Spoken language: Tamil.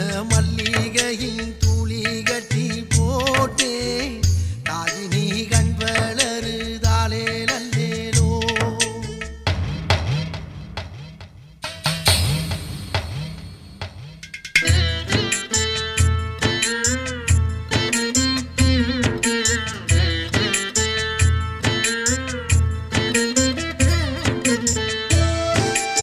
மல்லிகையின்